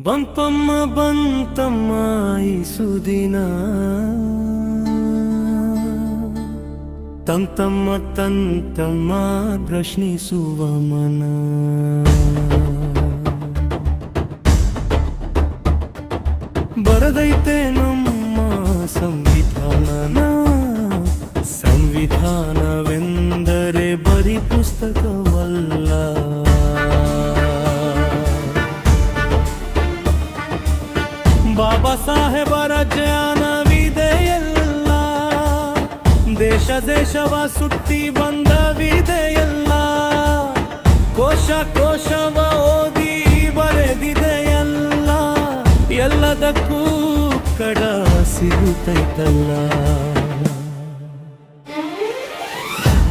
ಬಂತಮ್ಮ ಬಂತಮ್ಮ ತಂತಮ್ಮ ತಂತಮ್ಮ ಪ್ರಶ್ನಿಸುವ ಮನ. ಬರದೈತೆ ನಮ್ಮ ಸಂವಿಧಾನ ಸಂವಿಧಾನವೆಂದರೆ ಬರೀ ಪುಸ್ತಕವಲ್ಲ ಸಾಹೇಬರ ಜ್ಞಾನವಿದೆಯಲ್ಲ ದೇಶ ದೇಶವ ಸುತ್ತಿ ಬಂದವಿದೆಯಲ್ಲ ಕೋಶ ಕೋಶವ ಓದಿ ಬರೆದಿದೆಯಲ್ಲ. ಎಲ್ಲದಕ್ಕೂ ಕಡ ಸಿಗುತ್ತೈತಲ್ಲ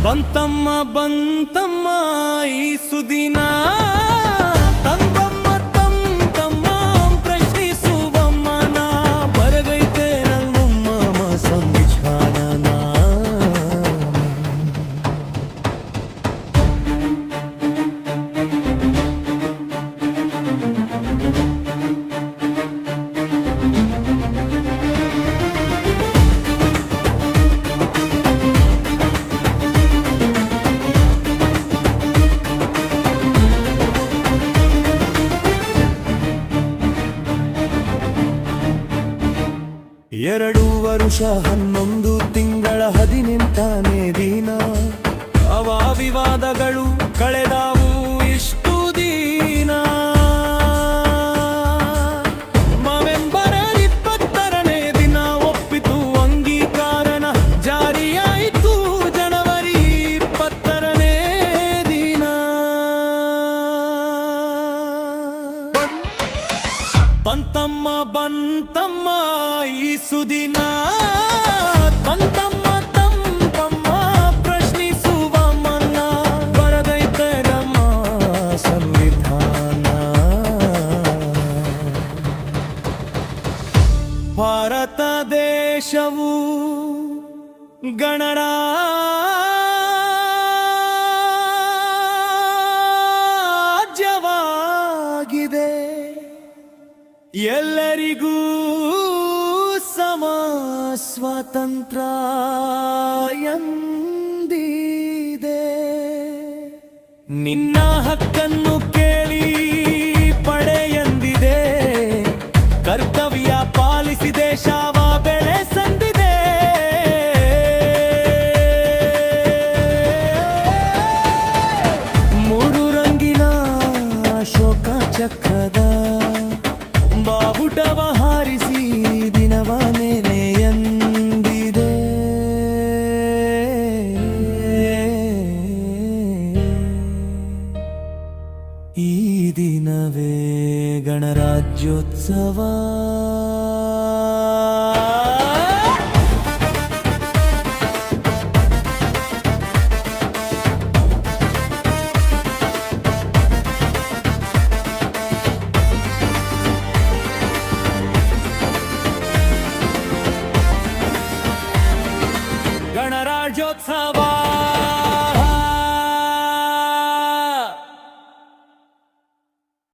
ಬಂತಮ್ಮ ಬಂತಮ್ಮ ಈ ಸುದಿನ ಎರಡು ವರುಷ ಹನ್ನೊಂದು ತಿಂಗಳ ಹದಿನೆಂಟನೇ ದಿನ. ಬಂತಮ್ಮ ಬಂತಮ್ಮ ಈ ಸುದಿನ. ಬಂತಮ್ಮ ತಂಪಮ್ಮ ಪ್ರಶ್ನಿಸುವ ಮನ್ನ ಬರದೈತರಮ್ಮ ಸಂವಿಧಾನ. ಭಾರತ ದೇಶವು ಗಣರಾಜ್ಯವಾಗಿದೆ ಎಲ್ಲರಿಗೂ ಸಮ ಸ್ವತಂತ್ರ ಎಂದಿದೆ. ನಿನ್ನ ಹಕ್ಕನ್ನು ಕೇಳಿ ಪಡೆ ಎಂದಿದೆ. ಕರ್ತವ್ಯ ಪಾಲಿಸಿ ದೇಶವ ಬೆಳೆ ಸಂದಿದೆ. ಮೂರು ರಂಗಿನ ಶೋಕ ಚಕ್ರದ गणराज्योत्सव गणराज्योत्सवा